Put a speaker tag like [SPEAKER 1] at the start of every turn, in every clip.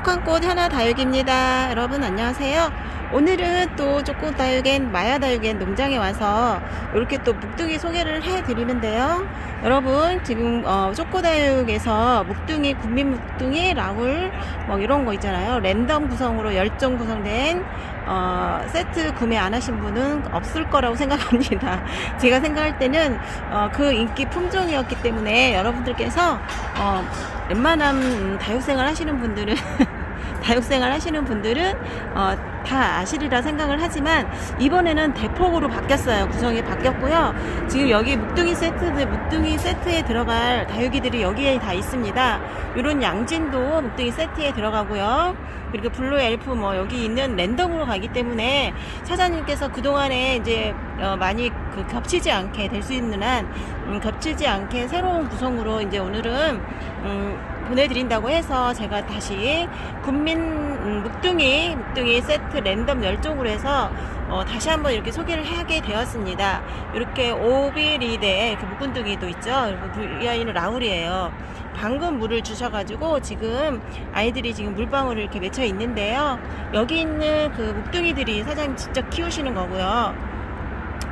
[SPEAKER 1] 행복한 꽃 하나 다육입니다. 여러분 안녕하세요. 오늘은 또 쪼꼬 다육엔 마야 다육엔 농장에 와서 이렇게 또 묵둥이 소개를 해 드리는데요. 여러분 지금 어, 쪼꼬 다육에서 묵둥이 국민 묵둥이 라울 뭐 이런 거 있잖아요. 랜덤 구성으로 열정 구성된 어, 세트 구매 안 하신 분은 없을 거라고 생각합니다. 제가 생각할 때는 어, 그 인기 품종이었기 때문에 여러분들께서 어, 웬만한 다육생활 하시는 분들은 다육생활 하시는 분들은 어, 다 아시리라 생각을 하지만 이번에는 대폭으로 바뀌었어요. 구성이 바뀌었고요. 지금 여기 묵둥이 세트들 묵둥이 세트에 들어갈 다육이들이 여기에 다 있습니다. 이런 양진도 묵둥이 세트에 들어가고요. 그리고 블루 엘프 뭐 여기 있는 랜덤으로 가기 때문에 사장님께서 그동안에 이제 어, 많이 그 겹치지 않게 될 수 있는 한 음, 겹치지 않게 새로운 구성으로 이제 오늘은 음, 보내드린다고 해서 제가 다시 국민 음, 묵둥이 묵둥이 세트 랜덤 열종으로 해서 어, 다시 한번 이렇게 소개를 하게 되었습니다. 이렇게 오비리데 이렇게 묵은둥이도 있죠. 그리고 이 아이는 라울이에요. 방금 물을 주셔가지고 지금 아이들이 지금 물방울을 이렇게 맺혀 있는데요. 여기 있는 그 묵둥이들이 사장님 직접 키우시는 거고요.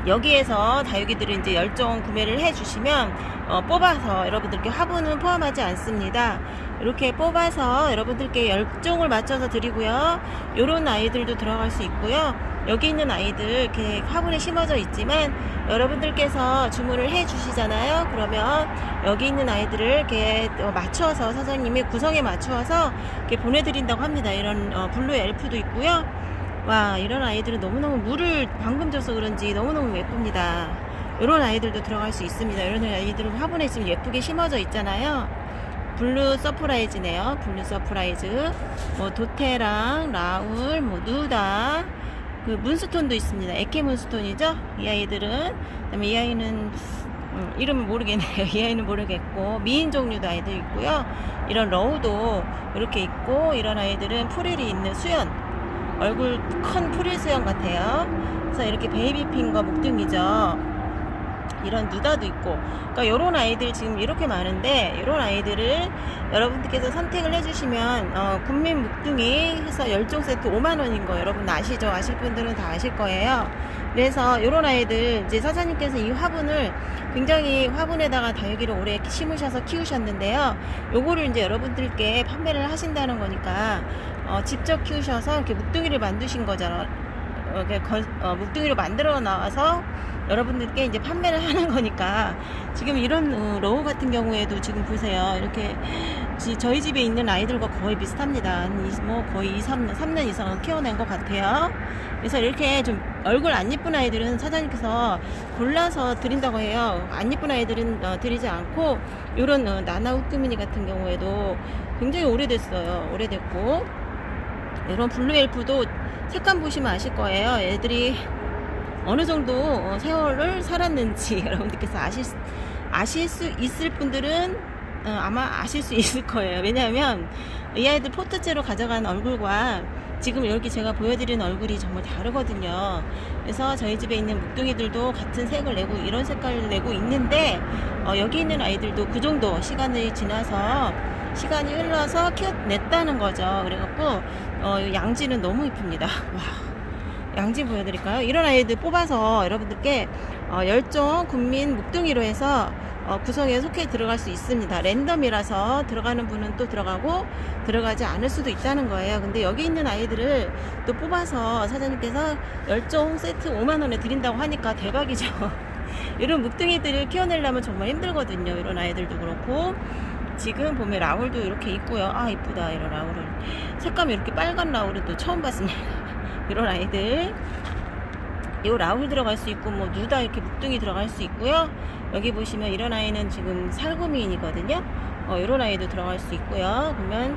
[SPEAKER 1] 여기에서 다육이들을 이제 열정 구매를 해주시면 어, 뽑아서 여러분들께 화분은 포함하지 않습니다. 이렇게 뽑아서 여러분들께 열종을 맞춰서 드리고요. 요런 아이들도 들어갈 수 있고요. 여기 있는 아이들 이렇게 화분에 심어져 있지만 여러분들께서 주문을 해 주시잖아요. 그러면 여기 있는 아이들을 이렇게 어, 맞춰서 사장님이 구성에 맞추어서 이렇게 보내드린다고 합니다. 이런 어, 블루 엘프도 있고요. 와 이런 아이들은 너무너무 물을 방금 줘서 그런지 너무너무 예쁩니다. 이런 아이들도 들어갈 수 있습니다. 이런 아이들은 화분에 지금 예쁘게 심어져 있잖아요. 블루 서프라이즈네요. 블루 서프라이즈. 뭐 도테랑 라울 뭐 누다. 그 문스톤도 있습니다. 에케 문스톤이죠? 이 아이들은. 그다음에 이 아이는 음, 이름은 모르겠네요. 이 아이는 모르겠고 미인 종류도 아이들 있고요. 이런 러우도 이렇게 있고 이런 아이들은 프릴이 있는 수연 얼굴 큰 프릴 수염 같아요. 그래서 이렇게 베이비핑과 목등이죠. 이런 누다도 있고 그러니까 이런 아이들 지금 이렇게 많은데 이런 아이들을 여러분들께서 선택을 해주시면 어, 국민 묵둥이 해서 열종 세트 5만 원인 거 여러분 아시죠? 아실 분들은 다 아실 거예요. 그래서 이런 아이들 이제 사장님께서 이 화분을 굉장히 화분에다가 다육이를 오래 심으셔서 키우셨는데요. 요거를 이제 여러분들께 판매를 하신다는 거니까 어, 직접 키우셔서 이렇게 묵둥이를 만드신 거잖아요. 어, 이렇게 건- 어, 묵둥이로 만들어 나와서 여러분들께 이제 판매를 하는 거니까. 지금 이런 어, 로우 같은 경우에도 지금 보세요. 이렇게 지- 저희 집에 있는 아이들과 거의 비슷합니다. 뭐 거의 2, 3년, 3년 이상은 키워낸 것 같아요. 그래서 이렇게 좀 얼굴 안 예쁜 아이들은 사장님께서 골라서 드린다고 해요. 안 예쁜 아이들은 어, 드리지 않고 이런 어, 나나 우끄미니 같은 경우에도 굉장히 오래됐어요. 오래됐고 이런 블루 엘프도 색감 보시면 아실 거예요 애들이 어느 정도 어, 세월을 살았는지 여러분들께서 아실, 수- 아실 수 있을 분들은 어, 아마 아실 수 있을 거예요. 왜냐하면 이 아이들 포트째로 가져간 얼굴과 지금 여기 제가 보여드리는 얼굴이 정말 다르거든요. 그래서 저희 집에 있는 묵둥이들도 같은 색을 내고 이런 색깔을 내고 있는데 어, 여기 있는 아이들도 그 정도 시간이 지나서 시간이 흘러서 키워냈다는 거죠. 그래갖고 어, 양지는 너무 이쁩니다. 와. 양지 보여드릴까요? 이런 아이들 뽑아서 여러분들께 어, 열정 국민 묵둥이로 해서 어, 구성에 속해 들어갈 수 있습니다. 랜덤이라서 들어가는 분은 또 들어가고 들어가지 않을 수도 있다는 거예요. 근데 여기 있는 아이들을 또 뽑아서 사장님께서 열정 세트 5만 원에 드린다고 하니까 대박이죠. 이런 묵둥이들을 키워내려면 정말 힘들거든요. 이런 아이들도 그렇고. 지금 보면 라울도 이렇게 있고요. 아, 이쁘다. 이런 라울은. 색감이 이렇게 빨간 라울은 또 처음 봤습니다. 이런 아이들 요 라울 들어갈 수 있고 뭐 누다 이렇게 묵둥이 들어갈 수 있고요 여기 보시면 이런 아이는 지금 살구미인이거든요 어, 이런 아이도 들어갈 수 있고요 보면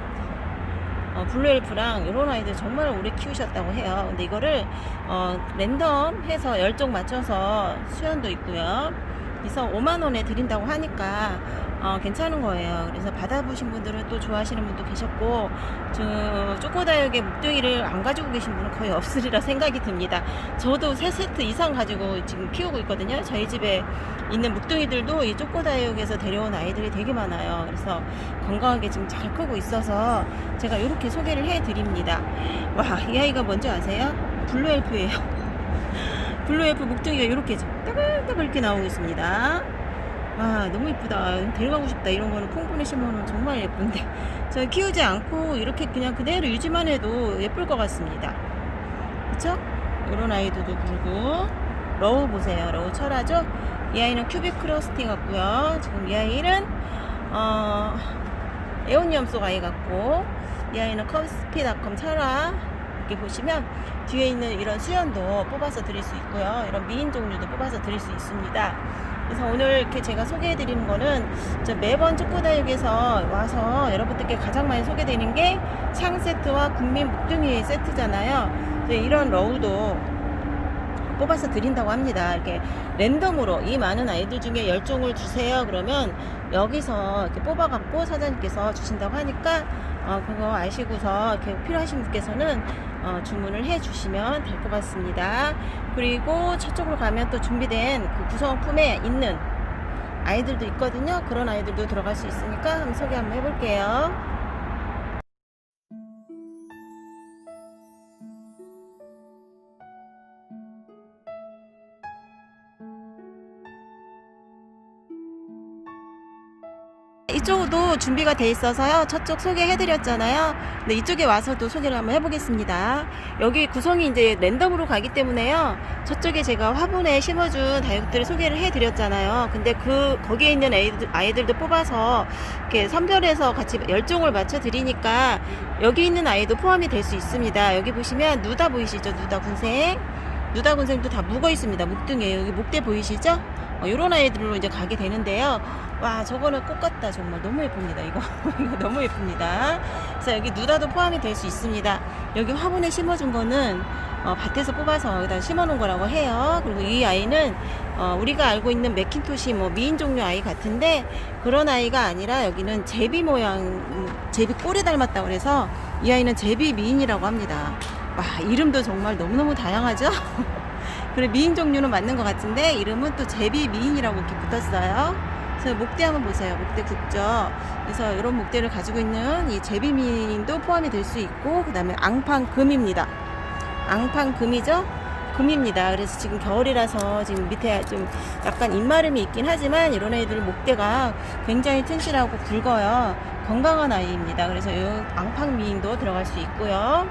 [SPEAKER 1] 어, 블루엘프랑 이런 아이들 정말 오래 키우셨다고 해요. 근데 이거를 어, 랜덤 해서 열종 맞춰서 수연도 있고요. 그래서 5만 원에 드린다고 하니까 어, 괜찮은 거예요. 그래서 받아보신 분들은 또 좋아하시는 분도 계셨고, 저 쪼꼬다육의 묵둥이를 안 가지고 계신 분은 거의 없으리라 생각이 듭니다. 저도 세 세트 이상 가지고 지금 키우고 있거든요. 저희 집에 있는 묵둥이들도 이 쪼꼬다육에서 데려온 아이들이 되게 많아요. 그래서 건강하게 지금 잘 크고 있어서 제가 이렇게 소개를 해드립니다. 와, 이 아이가 뭔지 아세요? 블루엘프예요. 블루엘프 묵둥이가 이렇게 따글따글 이렇게 나오고 있습니다. 아 너무 이쁘다. 데려가고 싶다. 이런 거는 콩분에 심어놓으면 정말 예쁜데. 저 키우지 않고 이렇게 그냥 그대로 유지만 해도 예쁠 것 같습니다. 그쵸? 이런 아이들도 그리고. 러우 보세요. 러우 철화죠? 이 아이는 큐빅 크로스티 같고요. 지금 이 아이는 어 에오니엄 속 아이 같고 이 아이는 컴스피닷컴 철화 이렇게 보시면 뒤에 있는 이런 수연도 뽑아서 드릴 수 있고요. 이런 미인 종류도 뽑아서 드릴 수 있습니다 그래서 오늘 이렇게 제가 소개해 드리는 거는 저 매번 축구다육에서 와서 여러분들께 가장 많이 소개되는 게 창 세트와 국민 묵둥이 세트잖아요. 이런 러우도 뽑아서 드린다고 합니다. 이렇게 랜덤으로 이 많은 아이들 중에 열종을 주세요. 그러면 여기서 이렇게 뽑아갖고 사장님께서 주신다고 하니까 어, 그거 아시고서 이렇게 필요하신 분께서는 어, 주문을 해 주시면 될 것 같습니다. 그리고 저쪽으로 가면 또 준비된 그 구성 품에 있는 아이들도 있거든요. 그런 아이들도 들어갈 수 있으니까 한번 소개 한번 해볼게요. 이쪽도 준비가 돼 있어서요. 저쪽 소개해드렸잖아요. 근데 이쪽에 와서도 소개를 한번 해보겠습니다. 여기 구성이 이제 랜덤으로 가기 때문에요. 저쪽에 제가 화분에 심어준 다육들을 소개를 해드렸잖아요. 근데 그 거기에 있는 아이들, 아이들도 뽑아서 이렇게 선별해서 같이 열종을 맞춰 드리니까 여기 있는 아이도 포함이 될 수 있습니다. 여기 보시면 누다 보이시죠? 누다 군생. 누다 군생도 다 묵어 있습니다. 묵등이에요. 여기 목대 보이시죠? 어, 이런 아이들로 이제 가게 되는데요. 와, 저거는 꽃 같다. 정말 너무 예쁩니다. 이거, 이거 너무 예쁩니다. 그래서 여기 누다도 포함이 될 수 있습니다. 여기 화분에 심어준 거는 어, 밭에서 뽑아서 여기다 심어놓은 거라고 해요. 그리고 이 아이는 어, 우리가 알고 있는 맥킨토시 뭐 미인 종류 아이 같은데 그런 아이가 아니라 여기는 제비 모양, 음, 제비 꼬리 닮았다고 그래서 이 아이는 제비 미인이라고 합니다. 와, 이름도 정말 너무너무 다양하죠? 그래 미인 종류는 맞는 것 같은데 이름은 또 제비 미인이라고 이렇게 붙었어요. 그래서 목대 한번 보세요. 목대 굽죠. 그래서 이런 목대를 가지고 있는 이 제비 미인도 포함이 될 수 있고 그 다음에 앙팡금입니다. 앙팡금이죠. 금입니다. 그래서 지금 겨울이라서 지금 밑에 좀 약간 입마름이 있긴 하지만 이런 애들 목대가 굉장히 튼실하고 굵어요. 건강한 아이입니다. 그래서 이 앙팡 미인도 들어갈 수 있고요.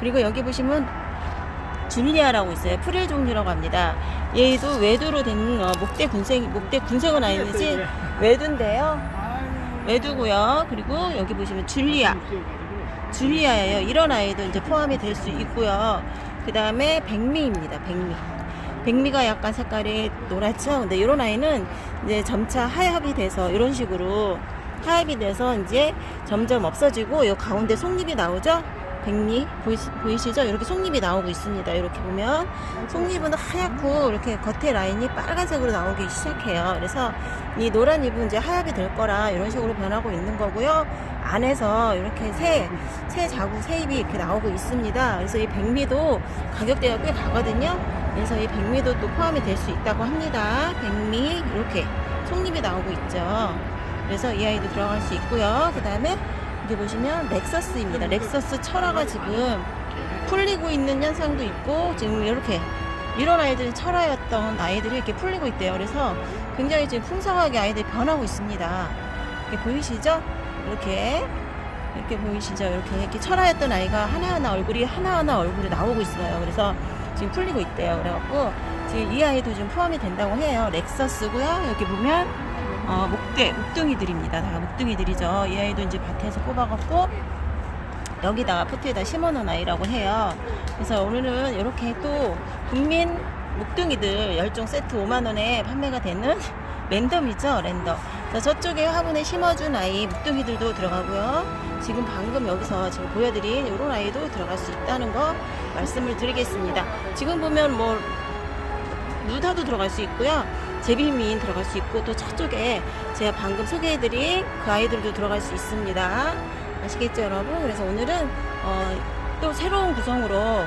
[SPEAKER 1] 그리고 여기 보시면 줄리아라고 있어요. 프릴 종류라고 합니다. 얘도 외두로 된 어, 목대 군생, 목대 군생은 아니지 외두인데요. 외두고요. 그리고 여기 보시면 줄리아, 줄리아예요. 이런 아이도 이제 포함이 될 수 있고요. 그 다음에 백미입니다. 백미. 백미가 약간 색깔이 노랗죠. 근데 이런 아이는 이제 점차 하엽이 돼서 이런 식으로 하엽이 돼서 이제 점점 없어지고 이 가운데 속잎이 나오죠. 백미 보이시, 보이시죠? 이렇게 속잎이 나오고 있습니다. 이렇게 보면 속잎은 하얗고 이렇게 겉에 라인이 빨간색으로 나오기 시작해요. 그래서 이 노란 잎은 이제 하얗게 될 거라 이런 식으로 변하고 있는 거고요. 안에서 이렇게 새, 새 자국, 새 잎이 이렇게 나오고 있습니다. 그래서 이 백미도 가격대가 꽤 가거든요. 그래서 이 백미도 또 포함이 될 수 있다고 합니다. 백미 이렇게 속잎이 나오고 있죠. 그래서 이 아이도 들어갈 수 있고요. 그 다음에 여기 보시면 렉서스입니다. 렉서스 철화가 지금 풀리고 있는 현상도 있고 지금 이렇게 이런 아이들이 철화였던 아이들이 이렇게 풀리고 있대요. 그래서 굉장히 지금 풍성하게 아이들이 변하고 있습니다. 이렇게 보이시죠? 이렇게 이렇게 보이시죠? 이렇게 이렇게 철화였던 아이가 하나하나 얼굴이 하나하나 얼굴이 나오고 있어요. 그래서 지금 풀리고 있대요. 그래갖고 지금 이 아이도 좀 포함이 된다고 해요. 렉서스고요. 여기 보면 어, 목대, 목둥이들입니다. 다 목둥이들이죠. 이 아이도 이제 밭에서 뽑아갖고 여기다가 포트에다 심어놓은 아이라고 해요. 그래서 오늘은 이렇게 또 국민 목둥이들 10종 세트 5만원에 판매가 되는 랜덤이죠, 랜덤. 저쪽에 화분에 심어준 아이 목둥이들도 들어가고요. 지금 방금 여기서 지금 보여드린 이런 아이도 들어갈 수 있다는 거 말씀을 드리겠습니다. 지금 보면 뭐 누다도 들어갈 수 있고요. 제비미인 들어갈 수 있고 또 저쪽에 제가 방금 소개해드린 그 아이들도 들어갈 수 있습니다. 아시겠죠 여러분? 그래서 오늘은 어, 또 새로운 구성으로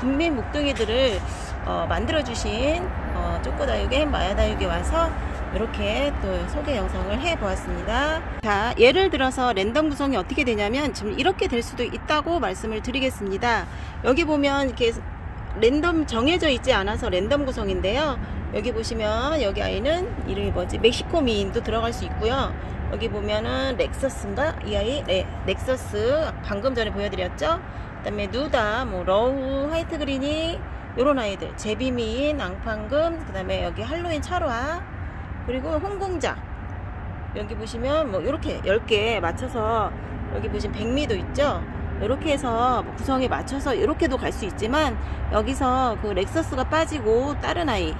[SPEAKER 1] 국민 목둥이들을 어, 만들어주신 어, 쪼꼬다육의 마야다육에 와서 이렇게 또 소개 영상을 해 보았습니다. 자, 예를 들어서 랜덤 구성이 어떻게 되냐면 지금 이렇게 될 수도 있다고 말씀을 드리겠습니다. 여기 보면 이렇게 랜덤 정해져 있지 않아서 랜덤 구성인데요. 여기 보시면 여기 아이는 이름이 뭐지? 멕시코 미인도 들어갈 수 있고요. 여기 보면은 렉서스인가? 이 아이 네, 렉서스 방금 전에 보여드렸죠? 그다음에 누다, 뭐 러우, 화이트 그린이 요런 아이들 제비미인, 앙팡금, 그다음에 여기 할로윈 철화 그리고 홍공자 여기 보시면 뭐 이렇게 10개 맞춰서 여기 보시면 백미도 있죠 이렇게 해서 뭐 구성에 맞춰서 이렇게도 갈 수 있지만 여기서 그 렉서스가 빠지고 다른 아이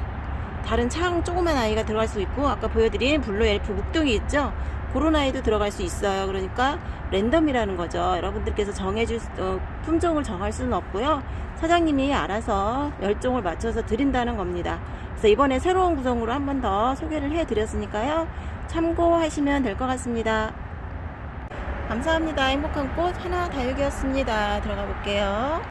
[SPEAKER 1] 다른 창 조그만 아이가 들어갈 수 있고 아까 보여드린 블루 엘프 묵둥이 있죠? 그런 아이도 들어갈 수 있어요. 그러니까 랜덤이라는 거죠. 여러분들께서 정해줄 수- 어, 품종을 정할 수는 없고요. 사장님이 알아서 멸종을 맞춰서 드린다는 겁니다. 그래서 이번에 새로운 구성으로 한 번 더 소개를 해 드렸으니까요. 참고하시면 될 것 같습니다 감사합니다. 행복한 꽃 하나 다육이었습니다. 들어가 볼게요